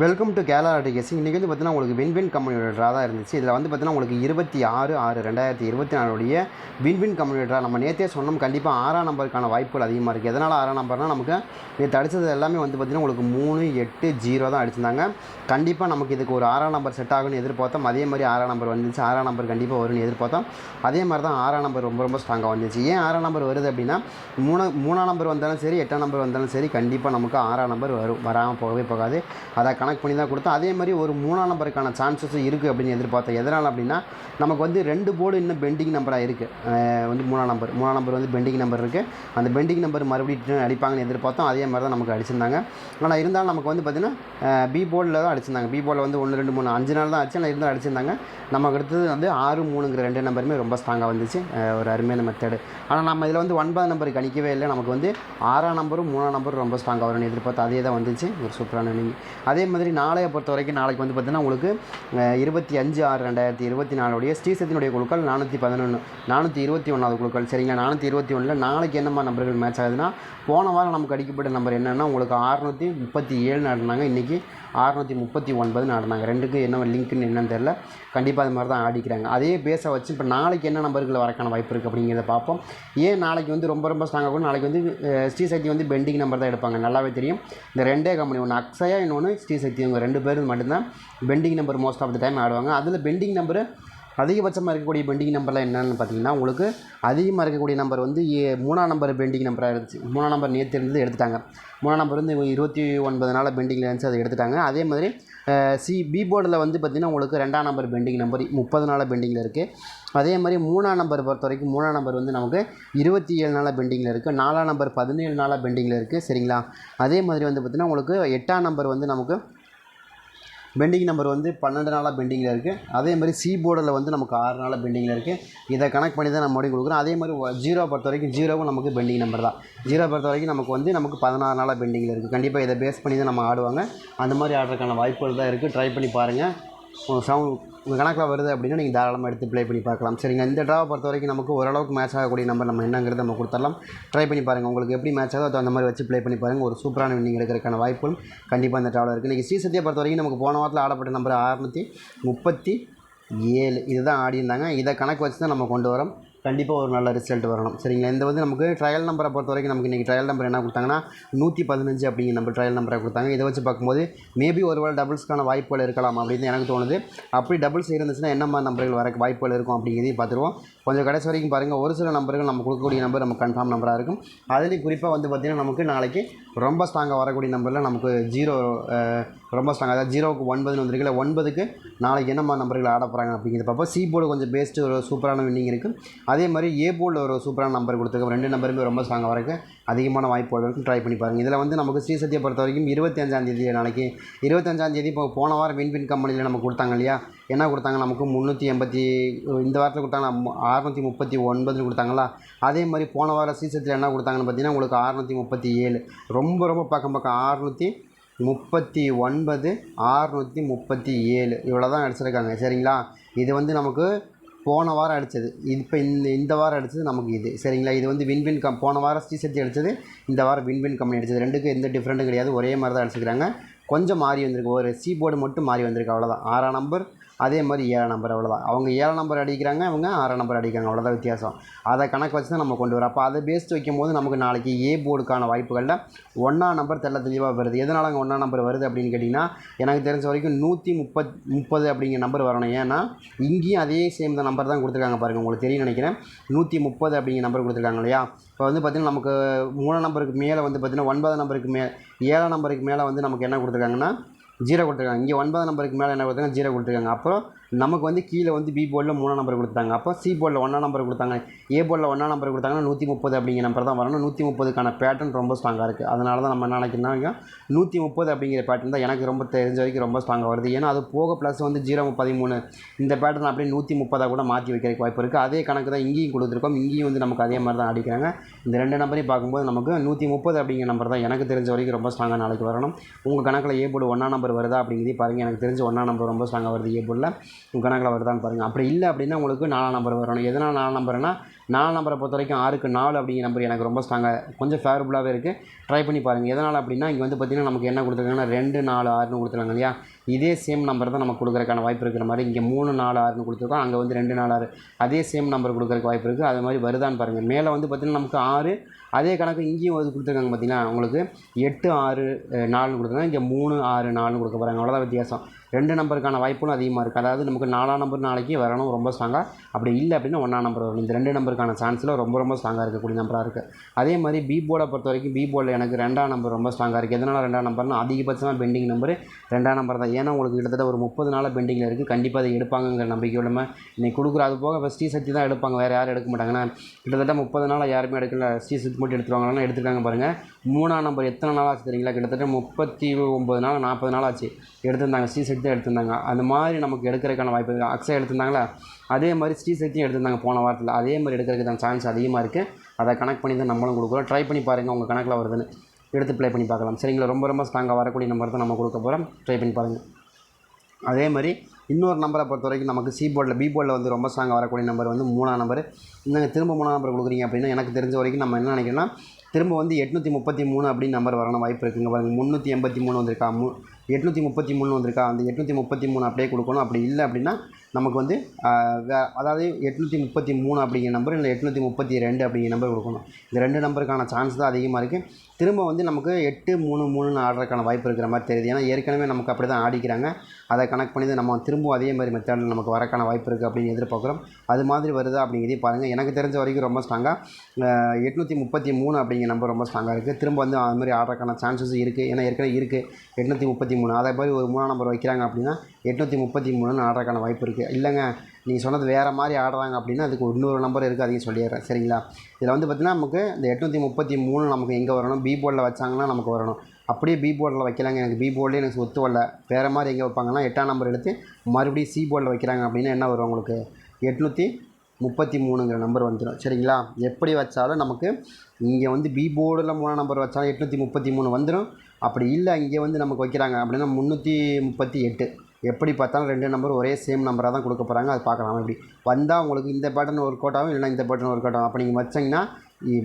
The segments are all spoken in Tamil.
வெல்கம் டு கேலா டிகேசி இன்றைக்கி வந்து பார்த்தீங்கன்னா உங்களுக்கு வின்வின் கம்பெனியோட ட்ரா தான் இருந்துச்சு. இதில் வந்து பார்த்தீங்கன்னா உங்களுக்கு இருபத்தி ஆறு ஆறு ரெண்டாயிரத்தி இருபத்தி நாலுடைய வின்வின் கம்பெனியோட ட்ரா நம்ம நேற்றே சொன்னோம் கண்டிப்பாக ஆறாம் நம்பருக்கான வாய்ப்புகள் அதிகமாக இருக்குது எதனால் ஆறாம் நம்பர்னால் நமக்கு நேற்று அடித்தது எல்லாமே வந்து பார்த்திங்கன்னா உங்களுக்கு மூணு எட்டு ஜீரோ தான் அடிச்சிருந்தாங்க. கண்டிப்பாக நமக்கு இதுக்கு ஒரு ஆறாம் நம்பர் செட் ஆகும்னு எதிர்பார்த்தோம். அதே மாதிரி ஆறாம் நம்பர் வந்துச்சு. ஆறாம் நம்பர் கண்டிப்பாக வரும்னு எதிர்பார்த்தோம். அதே மாதிரி தான் ஆறாம் நம்பர் ரொம்ப ரொம்ப ஸ்ட்ராங்காக வந்துச்சு. ஏன் ஆறாம் நம்பர் வருது அப்படின்னா மூணு மூணாம் நம்பர் வந்தாலும் சரி எட்டாம் நம்பர் வந்தாலும் சரி கண்டிப்பாக நமக்கு ஆறாம் நம்பர் வரும் வராமல் போகவே போகாது. அதை கணக்கு பண்ணி தான் கொடுத்தோம். அதே மாதிரி ஒரு மூணாம் நம்பருக்கான சான்சஸ் இருக்குது அப்படின்னு எதிர்பார்த்தோம். எதனால் அப்படின்னா நமக்கு வந்து ரெண்டு போர்டு இன்னும் பெண்டிங் நம்பராக இருக்குது வந்து மூணாம் நம்பர் மூணாம் நம்பர் வந்து பெண்டிங் நம்பர் இருக்குது அந்த பெண்டிங் நம்பர் மறுபடியும் அடிப்பாங்கன்னு எதிர்பார்த்தோம். அதே மாதிரி தான் நமக்கு அடிச்சிருந்தாங்க. ஆனால் இருந்தாலும் நமக்கு வந்து பார்த்திங்கன்னா பி போர்டில் தான் அடிச்சிருந்தாங்க. பி போர்டில் வந்து ஒன்று ரெண்டு மூணு அஞ்சு நாள் தான் ஆச்சு. ஆனால் இருந்தாலும் அடிச்சிருந்தாங்க. நமக்கு அடுத்தது வந்து ஆறு மூணுங்கிற ரெண்டு நம்பருமே ரொம்ப ஸ்ட்ராங்காக வந்துச்சு. ஒரு அருமையான மெத்தடு ஆனால் நம்ம இதில் வந்து ஒன்பது நம்பருக்கு கணிக்கவே இல்லை. நமக்கு வந்து ஆறாம் நம்பரும் மூணாம் நம்பரும் ரொம்ப ஸ்ட்ராங்காக வரும்னு எதிர்பார்த்து அதே தான் வந்துச்சு. ஒரு சூப்பரான நீங்கள் அதே மாதிரி நாளைய பொறுத்த வரைக்கும் நாளைக்கு வந்து பார்த்திங்கன்னா உங்களுக்கு இருபத்தி அஞ்சு ஆறு ரெண்டாயிரத்தி இருபத்தி நாலுடைய ஸ்ரீசத்தினுடைய குழுக்கள் நானூற்றி பதினொன்று நானூற்றி இருபத்தி ஒன்றாவது குழுக்கள். சரிங்களா? நானூற்றி இருபத்தி ஒன்றில் நாளைக்கு என்னம்மா நம்பர்கள் மேட்ச் ஆகுதுன்னா போன வாரம் நமக்கு அடிக்கப்பட்ட நம்பர் என்னென்னா உங்களுக்கு அறுநூற்றி முப்பத்தி ஏழு நடனாங்க இன்றைக்கி அறுநூற்றி முப்பத்தி ஒன்பது நடனாங்க ரெண்டுக்கு என்ன லிங்க்னு என்னன்னு தெரில கண்டிப்பாக அது மாதிரி தான் ஆடிக்கிறாங்க. அதே பேஸை வச்சு இப்போ நாளைக்கு என்ன நம்பர்கள் வரக்கான வாய்ப்பு இருக்குது அப்படிங்கிறத பார்ப்போம். ஏன் நாளைக்கு வந்து ரொம்ப ரொம்ப ஸ்ட்ராங்காக இருக்கும் நாளைக்கு வந்து ஸ்ரீசக்தி வந்து பெண்டிங் நம்பர் தான் எடுப்பாங்க. நல்லாவே தெரியும். இந்த ரெண்டே கம்பெனி ஒன்று அக்ஸயா இன்னொன்று ஸ்ரீ சக்தி இவங்க ரெண்டு பேரும் மட்டும்தான் pending number most of the time ஆடுவாங்க. அதில் பெண்டிங் நம்பரு அதிகபட்சமாக இருக்கக்கூடிய பெண்டிங் நம்பர்லாம் என்னென்னு பார்த்தீங்கன்னா உங்களுக்கு அதிகமாக இருக்கக்கூடிய நம்பர் வந்து ஏ- மூணாம் நம்பர் பெண்டிங் நம்பராக இருந்துச்சு. மூணாம் நம்பர் நேற்று இருந்தது எடுத்துட்டாங்க. மூணாம் நம்பர் வந்து இருபத்தி ஒன்பது நாள் பெண்டிங்கில் இருந்துச்சு அதை எடுத்துட்டாங்க. அதே மாதிரி சி பி போர்டில் வந்து பார்த்திங்கன்னா உங்களுக்கு ரெண்டாம் நம்பர் பெண்டிங் நம்பர் முப்பது நாள் பெண்டிங்கில் இருக்குது அதே மாதிரி மூணாம் நம்பர் பொறுத்த வரைக்கும் மூணாம் நம்பர் வந்து நமக்கு இருபத்தி ஏழு நாளாக பெண்டிங்கில் இருக்குது நாலாம் நம்பர் பதினேழு நாளாக பெண்டிங்கில் இருக்குது சரிங்களா? அதே மாதிரி வந்து பார்த்திங்கன்னா உங்களுக்கு எட்டாம் நம்பர் வந்து நமக்கு பெண்டிங் நம்பர் வந்து பன்னெண்டு நாளாக பெண்டிங்கில் இருக்குது அதே மாதிரி சி போர்டில் வந்து நமக்கு ஆறு நாளாக பெண்டிங்கில் இருக்குது இதை கனெக்ட் பண்ணி தான் நம்ம மறுபடியும் கொடுக்குறோம் அதே மாதிரி ஜீரோ பொறுத்த வரைக்கும் ஜீரோவும் நமக்கு பெண்டிங் நம்பர் தான். ஜீரோ பொறுத்த வரைக்கும் நமக்கு வந்து நமக்கு பதினாறு நாளாக பெண்டிங்கில் இருக்குது கண்டிப்பாக இதை பேஸ் பண்ணி தான் நம்ம ஆடுவாங்க. அந்த மாதிரி ஆடுறதுக்கான வாய்ப்புகள் தான் இருக்குது ட்ரை பண்ணி பாருங்கள் சவுண்ட் உங்கள் கணக்கில் வருது அப்படின்னா நீங்கள் தாராளமாக எடுத்து ப்ளே பண்ணி பார்க்கலாம். சரிங்க இந்த ட்ராவை பொறுத்த வரைக்கும் நமக்கு ஓரளவுக்கு மேட்ச் ஆகக்கூடிய நம்பர் நம்ம என்னங்கிறத நம்ம கொடுத்துடலாம். ட்ரை பண்ணி பாருங்கள் உங்களுக்கு எப்படி மேட்ச் ஆகுதோ அந்த மாதிரி வச்சு ப்ளே பண்ணி பாருங்கள் ஒரு சூப்பரான வின்னிங் எடுக்கிறதுக்கான வாய்ப்பும் கண்டிப்பாக இந்த ட்ராவில் இருக்குது நீங்கள் ஸ்ரீசத்தியை பொறுத்த வரைக்கும் நமக்கு போன வாரத்தில் ஆடப்பட்ட நம்பர் அறுநூற்றி முப்பத்தி ஏழு. இதுதான் ஆடியிருந்தாங்க. இதை கணக்கு வச்சு தான் நம்ம கொண்டு வரோம். கண்டிப்பாக ஒரு நல்ல ரிசல்ட் வரணும். சரிங்களா? இந்த வந்து நமக்கு ட்ரையல் நம்பரை பொறுத்த வரைக்கும் நமக்கு இன்றைக்கி ட்ரையல் நம்பர் என்ன கொடுத்தாங்கன்னா நூற்றி பதினஞ்சு அப்படிங்கிற நம்பர் ட்ரையல் நம்பரை கொடுத்தாங்க. இதை வச்சு பார்க்கும்போது மேபி ஒருவேளை டபுள்ஸ்க்கான வாய்ப்புகள் இருக்கலாம் அப்படின்னு எனக்கு தோணுது. அப்படி டபுள்ஸ் இருந்துச்சுன்னா என்ன மாதிரி நம்பர்கள் வர வாய்ப்புகள் இருக்கும் அப்படிங்கிறதையும் பார்த்துருவோம். கொஞ்சம் கடைசி வரைக்கும் பாருங்கள் ஒரு சில நம்பர்கள் நம்ம கொடுக்கக்கூடிய நம்பர் நம்ம கன்ஃபார்ம் நம்பராக இருக்கும். அதுலேயும் குறிப்பாக வந்து பார்த்திங்கன்னா நமக்கு நாளைக்கு ரொம்ப ஸ்ட்ராங்காக வரக்கூடிய நம்பரில் நமக்கு ஜீரோ ரொம்ப ஸ்ட்ராங் அதாவது ஜீரோவுக்கு ஒன்பதுன்னு வந்திருக்குல்ல ஒன்பதுக்கு நாளைக்கு என்னம்மா நம்பர்கள் ஆட போகிறாங்க அப்படிங்கிறது பார்ப்போம். சி போர்டு கொஞ்சம் பேஸ்ட்டு ஒரு சூப்பரான வின்னிங் இருக்குது அதே மாதிரி ஏ போர்டில் ஒரு சூப்பரான நம்பர் கொடுத்துருக்கோம். ரெண்டு நம்பருமே ரொம்ப ஸ்ட்ராங்காக வரைக்கும் அதிகமான வாய்ப்பு ட்ரை பண்ணி பாருங்கள் இதில் வந்து நமக்கு ஸ்ரீசத்தியை பொறுத்த வரைக்கும் இருபத்தஞ்சாந்தேதி நாளைக்கு. இருபத்தஞ்சாந்தேதி இப்போ போன வாரம் வின்வின் கம்பெனியில் நம்ம கொடுத்தாங்க இல்லையா? என்ன கொடுத்தாங்க? நமக்கு முந்நூற்றி எண்பத்தி இந்த வாரத்தில் கொடுத்தாங்க. அறுநூற்றி முப்பத்தி ஒன்பதுன்னு கொடுத்தாங்களா? அதே மாதிரி போன வாரம் சீசத்தில் என்ன கொடுத்தாங்கன்னு பார்த்தீங்கன்னா உங்களுக்கு அறுநூற்றி முப்பத்தி ஏழு. ரொம்ப ரொம்ப பக்கம் பக்கம். அறுநூற்றி முப்பத்தி ஒன்பது அறுநூற்றி முப்பத்தி ஏழு இவ்வளோ தான் அடிச்சிருக்காங்க சரிங்களா இது வந்து நமக்கு போன வாரம் அடித்தது இப்போ இந்த இந்த வாரம் அடித்தது நமக்கு இது. சரிங்களா? இது வந்து வின்வின் கம் போன வாரம் ஸ்ரீசக்தி அடித்தது இந்த வாரம் வின்வின் கம்பெனி அடித்தது ரெண்டுக்கும் எந்த டிஃப்ரெண்ட்டும் கிடையாது. ஒரே மாதிரி தான் அடிச்சுக்கிறாங்க கொஞ்சம் மாறி வந்திருக்கு. ஒரு சி போர்டு மட்டும் மாறி வந்திருக்கு. அவ்வளோதான் ஆறாம் நம்பர் அதே மாதிரி ஏழு நம்பர் அவ்வளோதான் அவங்க ஏழாம் நம்பர் அடிக்கிறாங்க அவங்க ஆறாம் நம்பர் அடிக்கிறாங்க. அவ்வளோதான் வித்தியாசம். அதை கணக்கு வச்சு தான் நம்ம கொண்டு வரோம் அப்போ அதை பேஸ்ட் வைக்கும் போது நமக்கு நாளைக்கு ஏ போர்டுக்கான வாய்ப்புகளில் ஒன்றாம் நம்பர் தெள்ள தெளிவாக வருது. எதனால் அங்கே ஒன்றாம் நம்பர் வருது அப்படின்னு கேட்டிங்கன்னா எனக்கு தெரிஞ்ச வரைக்கும் நூற்றி முப்பத் முப்பது அப்படிங்கிற நம்பர் வரணும். ஏன்னா இங்கேயும் அதே சேம் தான் நம்பர் தான் கொடுத்துருக்காங்க பாருங்கள் உங்களுக்கு தெரியும் நினைக்கிறேன். நூற்றி முப்பது அப்படிங்கிற நம்பர் கொடுத்துருக்காங்க இல்லையா? இப்போ வந்து பார்த்திங்கன்னா நமக்கு மூணு நம்பருக்கு மேலே வந்து பார்த்திங்கன்னா ஒன்பதாம் நம்பருக்கு மே ஏழாம் நம்பருக்கு மேலே வந்து நமக்கு என்ன கொடுத்துருக்காங்கன்னா ஜீரோ கொடுத்துருக்காங்க. இங்கே ஒன்பது நம்பருக்கு மேலே என்ன கொடுத்துருக்காங்க? ஜீரோ கொடுத்துருக்காங்க. அப்புறம் நமக்கு வந்து கீழே வந்து பி போர்டில் மூணாம் நம்பர் கொடுத்தாங்க. அப்போ சி போர்டில் ஒன்றாம் நம்பர் கொடுத்தாங்க. ஏ போர்டில் ஒன்றாம் நம்பர் கொடுத்தாங்கன்னா நூற்றி முப்பது அப்படிங்கிற நம்பர் தான் வரணும். நூற்றி முப்பதுக்கான பேட்டர்ன் ரொம்ப ஸ்ட்ராங்காக இருக்குது அதனால தான் நம்ம என்ன நினைக்கிறோம்னா நூற்றி முப்பது அப்படிங்கிற பேட்டர்ன் தான் எனக்கு ரொம்ப தெரிஞ்ச வரைக்கும் ரொம்ப ஸ்ட்ராங்காக வருது. ஏன்னா அது போக ப்ளஸ் வந்து ஜீரோ பதிமூணு இந்த பேட்டர்ன் அப்படியே நூற்றி முப்பதாக கூட மாற்றி வைக்கிறதுக்கு வாய்ப்பு இருக்குது அதே கணக்கு தான் இங்கேயும் கொடுத்துருக்கோம். இங்கேயும் வந்து நமக்கு அதே மாதிரி தான் அடிக்கிறாங்க. இந்த ரெண்டு நம்பரையும் பார்க்கும்போது நமக்கு நூற்றி முப்பது அப்படிங்கிற நம்பர் தான் எனக்கு தெரிஞ்ச வரைக்கும் ரொம்ப ஸ்ட்ராங்காக நாளைக்கு வரணும். உங்கள் கணக்கில் ஏ போர்டு ஒன்றாம் நம்பர் வருதா அப்படிங்கிறதே பாருங்கள் எனக்கு தெரிஞ்ச ஒன்றாம் நம்பர் ரொம்ப ஸ்ட்ராங்காக வருது ஏ போர்டில் கணக்கில் வருதான்னு பாருங்கள் அப்படி இல்லை அப்படின்னா உங்களுக்கு நாலாம் நம்பர் வரணும். எதனால் நாலு நம்பர்னா நாலு நம்பரை பொறுத்த வரைக்கும் ஆறுக்கு நாலு அப்படிங்கிற நம்பர் எனக்கு ரொம்ப ஸ்ட்ராங்காக கொஞ்சம் ஃபேவரபுளாகவே இருக்குது ட்ரை பண்ணி பாருங்கள் எதனால் அப்படின்னா இங்கே வந்து பார்த்திங்கன்னா நமக்கு என்ன கொடுத்துருக்காங்கன்னா ரெண்டு நாலு ஆறுன்னு கொடுத்துருக்காங்க இல்லையா? இதே சேம் நம்பர் தான் நமக்கு கொடுக்குறக்கான வாய்ப்பு இருக்கிற மாதிரி இங்கே மூணு நாலு ஆறுன்னு கொடுத்துருக்கோம். அங்கே வந்து ரெண்டு நாலு ஆறு. அதே சேம் நம்பர் கொடுக்குறக்கு வாய்ப்பு இருக்குது அது மாதிரி வருதான்னு பாருங்கள் மேலே வந்து பார்த்திங்கன்னா நமக்கு ஆறு அதே கணக்கு இங்கேயும் வந்து கொடுத்துருக்காங்க பார்த்தீங்கன்னா உங்களுக்கு எட்டு ஆறு நாலுன்னு கொடுத்துருக்காங்க. இங்கே மூணு ஆறு நாலுன்னு கொடுக்க போகிறாங்க அவ்வளோதான் வித்தியாசம். ரெண்டு நம்பருக்கான வாய்ப்பும் அதிகமாக இருக்குது அதாவது நமக்கு நாலாம் நம்பர் நாளைக்கு வரணும் ரொம்ப ஸ்ட்ராங்காக அப்படி இல்லை அப்படின்னா ஒன்றாம் நம்பர் வரும் இந்த ரெண்டு நம்பருக்கான சான்ஸில் ரொம்ப ரொம்ப ஸ்ட்ராங்காக இருக்கக்கூடிய நம்பராக இருக்குது அதே மாதிரி பி போர்டை பொறுத்த வரைக்கும் பி போர்டில் எனக்கு ரெண்டாம் நம்பர் ரொம்ப ஸ்ட்ராங்காக இருக்குது எதனால் ரெண்டாம் நம்பர்னா அதிகபட்சமாக பெண்டிங் நம்பர் ரெண்டாம் நம்பர் தான். ஏன்னா உங்களுக்கு கிட்டத்தட்ட ஒரு முப்பது நாளாக பெண்டிங்கில் இருக்குது கண்டிப்பாக அதை எடுப்பாங்கங்கிற நம்பிக்கையோட நம்ம இன்னைக்கு கொடுக்குற அது போக இப்போ ஸ்ரீசக்தி தான் எடுப்பாங்க. வேறு யாரும் எடுக்க மாட்டாங்கன்னா கிட்டத்தட்ட முப்பது நாளாக யாருமே எடுக்கல. ஸ்ரீசக்தி மட்டும் எடுத்துருவாங்கன்னா எடுத்துருக்காங்க பாருங்கள் மூணாம் நம்பர் எத்தனை நாள் ஆச்சு தெரியுங்களா? கிட்டத்தட்ட முப்பத்தி ஒம்பது நாள் நாற்பது நாள் ஆச்சு. எடுத்திருந்தாங்க. ஸ்ரீசக்தி தான் எடுத்திருந்தாங்க. அந்த மாதிரி நமக்கு எடுக்கிறதுக்கான வாய்ப்பு இருக்குது அக்ஸா எடுத்திருந்தாங்களா? அதே மாதிரி ஸ்ரீசக்தியும் எடுத்திருந்தாங்க போன வாரத்தில். அதே மாதிரி எடுக்கிறதுக்கு தான் சான்ஸ் அதிகமாக இருக்குது அதை கனெக்ட் பண்ணி தான் நம்மளும் கொடுக்குறோம். ட்ரை பண்ணி பாருங்கள் உங்கள் கணக்கில் வருதுன்னு. எடுத்து ப்ளே பண்ணி பார்க்கலாம். சரிங்களா? ரொம்ப ரொம்ப ஸ்ட்ராங்காக வரக்கூடிய நம்பர் தான் நம்ம கொடுக்க போகிறோம் ட்ரை பண்ணி பாருங்கள் அதே மாதிரி இன்னொரு நம்பரை பொறுத்த வரைக்கும் நமக்கு சி போர்டில் பி போர்டில் வந்து ரொம்ப ஸ்ட்ராங்காக வரக்கூடிய நம்பர் வந்து மூணாம் நம்பர் நீங்கள் திரும்ப மூணாம் நம்பர் கொடுக்குறீங்க அப்படின்னா எனக்கு தெரிஞ்ச வரைக்கும் நம்ம என்ன நினைக்கிறோன்னா திரும்ப வந்து எட்நூற்றி முப்பத்தி மூணு அப்படின்னு நம்பர் வரணும். வாய்ப்பு இருக்குங்க. பாருங்கள் முந்நூற்றி எண்பத்தி மூணு வந்திருக்கா. மு எட்நூற்றி முப்பத்தி மூணு வந்திருக்கா. அந்த எட்நூற்றி முப்பத்தி மூணு அப்படியே கொடுக்கணும். அப்படி இல்லை அப்படின்னா நமக்கு வந்து வே அதாவது எட்நூற்றி முப்பத்தி மூணு அப்படிங்கிற நம்பர் இல்லை எட்நூற்றி முப்பத்தி ரெண்டு அப்படிங்கிற நம்பர் கொடுக்கணும். இந்த ரெண்டு நம்பருக்கான சான்ஸ் தான் அதிகமாக இருக்குது திரும்ப வந்து நமக்கு எட்டு மூணு மூணுன்னு ஆடுறதுக்கான வாய்ப்பு இருக்கிற மாதிரி தெரியுது. ஏன்னா ஏற்கனவே நமக்கு அப்படி தான் ஆடிக்கிறாங்க. அதை கனெக்ட் பண்ணி நம்ம திரும்பவும் அதே மாதிரி மெத்தடில் நமக்கு வரக்கான வாய்ப்பு இருக்குது அப்படின்னு எதிர்பார்க்குறோம். அது மாதிரி வருதா அப்படிங்கிறதையும் பாருங்கள் எனக்கு தெரிஞ்ச வரைக்கும் ரொம்ப ஸ்ட்ராங்காக எட்நூற்றி முப்பத்தி மூணு அப்படிங்கிற நம்பர் ரொம்ப ஸ்ட்ராங்காக இருக்குது திரும்ப வந்து அது மாதிரி ஆடுறதுக்கான சான்சஸ் இருக்குது ஏன்னா ஏற்கனவே இருக்குது எட்நூற்றி முப்பத்தி மூணு. அதே மாதிரி ஒரு மூணாம் நம்பர் வைக்கிறாங்க அப்படின்னா எட்நூற்றி முப்பத்தி மூணுன்னு ஆடுறதுக்கான வாய்ப்பு இருக்குது இல்லைங்க நீங்கள் சொன்னது வேறு மாதிரி ஆடுறாங்க அப்படின்னா அதுக்கு இன்னொரு நம்பர் இருக்குது அதையும் சொல்லிடுறேன். சரிங்களா? இதில் வந்து பார்த்திங்கன்னா நமக்கு இந்த எட்நூற்றி முப்பத்தி மூணு நமக்கு எங்கே வரணும்? பி போர்டில் வச்சாங்கன்னா நமக்கு வரணும். அப்படியே பி போர்டில் வைக்கலாங்க. எனக்கு பி போர்டில் எனக்கு ஒத்து வரல. வேறு மாதிரி எங்கே வைப்பாங்கன்னா எட்டாம் நம்பர் எடுத்து மறுபடியும் சி போர்டில் வைக்கிறாங்க அப்படின்னா என்ன வரும் உங்களுக்கு? எட்நூற்றி முப்பத்தி மூணுங்கிற நம்பர் வந்துடும் சரிங்களா? எப்படி வச்சாலும் நமக்கு இங்கே வந்து பி போர்டில் மூணாம் நம்பர் வச்சாலும் எட்நூற்றி முப்பத்தி மூணு வந்துடும் அப்படி இல்லை இங்கே வந்து நமக்கு வைக்கிறாங்க அப்படின்னா முந்நூற்றி முப்பத்தி எட்டு. எப்படி பார்த்தாலும் ரெண்டு நம்பர் ஒரே சேம் நம்பராக தான் கொடுக்க போகிறாங்க அது பார்க்கலாம். எப்படி வந்தால் உங்களுக்கு இந்த பேட்டர்ன் ஒரு ஆகும் இல்லைனா இந்த பேட்டர்ன் அவுட் ஆகும் அப்போ நீங்கள் வச்சிங்கன்னா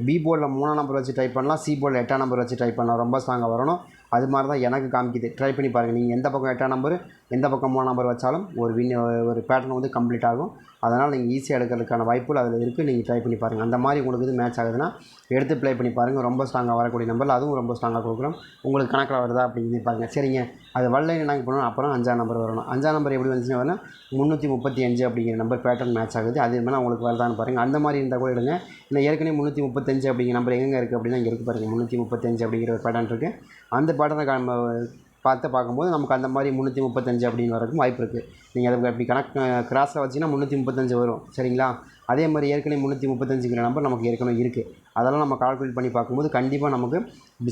பி போர்டில் மூணாம் நம்பர் வச்சு டைப் பண்ணலாம் சி போர்டில் எட்டாம் நம்பர் வச்சு டைப் பண்ணலாம். ரொம்ப ஸ்ட்ராங்காக வரணும். அது மாதிரி தான் எனக்கு காமிக்குது. ட்ரை பண்ணி பாருங்கள் நீங்கள் எந்த பக்கம் எட்டாம் நம்பர் எந்த பக்கம் மூணு நம்பர் வச்சாலும் ஒரு வின் ஒரு பேட்டர்ன் வந்து கம்ப்ளீட் ஆகும். அதனால் நீங்கள் ஈஸியாக எடுக்கிறதுக்கான வாய்ப்புகள் அதில் இருக்குது நீங்கள் ட்ரை பண்ணி பாருங்கள் அந்த மாதிரி உங்களுக்கு இது மேட்ச் ஆகுதுன்னா எடுத்து ப்ளே பண்ணி பாருங்கள் ரொம்ப ஸ்ட்ராங்காக வரக்கூடிய நம்பர் அதுவும் ரொம்ப ஸ்ட்ராங்காக கொடுக்குறோம் உங்களுக்கு கணக்கில் வருதா அப்படின்னு பாருங்கள் சரிங்க. அது வரல நாங்கள் பண்ணணும் அப்புறம் அஞ்சாம் நம்பர் வரணும். அஞ்சாம் நம்பர் எப்படி வந்துச்சுன்னா வரணும்? முந்நூற்றி முப்பத்தி அஞ்சு அப்படிங்கிற நம்பர் பேட்டர்ன் மேட்ச் ஆகுது. அது மேலே உங்களுக்கு வருதான்னு பாருங்கள் அந்த மாதிரி இருந்தால் கூட எடுங்க. இல்லை ஏற்கனவே முந்நூற்றி முப்பத்தஞ்சு அப்படிங்கிற நம்பர் எங்கே இருக்குது அப்படின்னா இங்கே இருக்குது பாருங்கள் முந்நூற்றி முப்பத்தஞ்சு அப்படிங்கிற ஒரு பேட்டர்ன் இருக்குது அந்த பேட்டர்னை நம்ம பார்த்து பார்க்கும்போது நமக்கு அந்த மாதிரி முந்நூற்றி முப்பத்தஞ்சு அப்படின்னு வரதுக்கும் வாய்ப்பு இருக்குது நீங்கள் அதை அப்படி கணக்கு கிராஸில் வச்சிங்கன்னா முந்நூற்றி முப்பத்தஞ்சு வரும். சரிங்களா? அதே மாதிரி ஏற்கனவே முந்நூற்றி முப்பத்தஞ்சுங்கிற நம்பர் நமக்கு ஏற்கனவே இருக்குது அதெல்லாம் நம்ம கால்குலேட் பண்ணி பார்க்கும்போது கண்டிப்பாக நமக்கு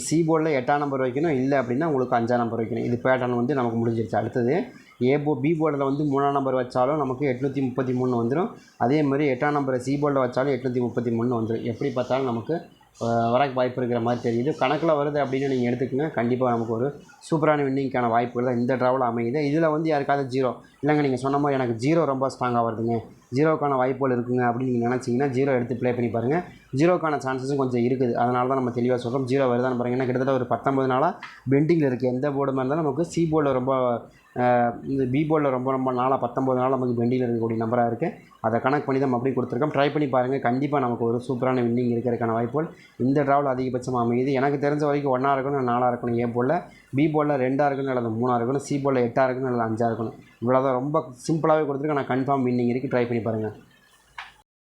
சி போர்டில் எட்டாம் நம்பர் வைக்கணும் இல்லை அப்படின்னா உங்களுக்கு அஞ்சாம் நம்பர் வைக்கணும் இது பேட்டர்ன் வந்து நமக்கு முடிஞ்சிருச்சு. அடுத்தது ஏ போ பி போர்டில் வந்து மூணாம் நம்பர் வச்சாலும் நமக்கு எட்நூற்றி முப்பத்தி மூணு வந்துடும் அதே மாதிரி எட்டாம் நம்பரை சி போர்டில் வச்சாலும் எட்நூற்றி முப்பத்தி மூணு வந்துடும் எப்படி பார்த்தாலும் நமக்கு வரக்கு வாய்ப்பு இருக்கிற மாதிரி தெரியுது. கணக்கில் வருது அப்படின்னு நீங்கள் எடுத்துக்கங்க. கண்டிப்பாக நமக்கு ஒரு சூப்பரான வின்னிங்க்கான வாய்ப்புகள் தான் இந்த ட்ராவல் அமையுது. இதில் வந்து யாருக்காவது ஜீரோ இல்லைங்க நீங்கள் சொன்ன மாதிரி எனக்கு ஜீரோ ரொம்ப ஸ்ட்ராங்காக வருதுங்க. ஜீரோக்கான வாய்ப்புகள் இருக்குங்க அப்படின்னு நீங்கள் நினச்சிங்கன்னா ஜீரோ எடுத்து ப்ளே பண்ணி பாருங்கள் ஜீரோக்கான சான்சஸும் கொஞ்சம் இருக்குது. அதனால தான் நம்ம தெளிவாக சொல்கிறோம் ஜீரோ வருதான்னு பாருங்கள் ஏன்னா கிட்டத்தட்ட ஒரு பத்தொம்பது நாளாக பெண்டிங்கில் இருக்குது எந்த போர்டு மாதிரி இருந்தாலும் நமக்கு சி போர்டில் ரொம்ப இந்த பி போர்டில் ரொம்ப ரொம்ப நாளாக பத்தொம்பது நாள் நமக்கு பெண்டிங்கில் இருக்கக்கூடிய நம்பராக இருக்குது அதை கனெக்ட் பண்ணி தான் நம்ம அப்படியே கொடுத்துருக்கோம். ட்ரை பண்ணி பாருங்கள் கண்டிப்பாக நமக்கு ஒரு சூப்பரான வின்னிங் இருக்கிறதுக்கான வாய்ப்புகள் இந்த ட்ராவல் அதிகபட்சமாக அமையுது. எனக்கு தெரிஞ்ச வரைக்கும் ஒன்றா இருக்கணும் நாலாக இருக்கணும் ஏ போல் பி போலில் ரெண்டாக இருக்கணும் அல்லது மூணாக இருக்கணும்? சி போலில் எட்டாக இருக்கணும் அல்லது அஞ்சாக இருக்கணும்? இவ்வளோ தான் ரொம்ப சிம்பிளாகவே கொடுத்துருக்கு ஆனால் கன்ஃபார்ம் வின்னிங் இருக்குது ட்ரை பண்ணி பாருங்கள்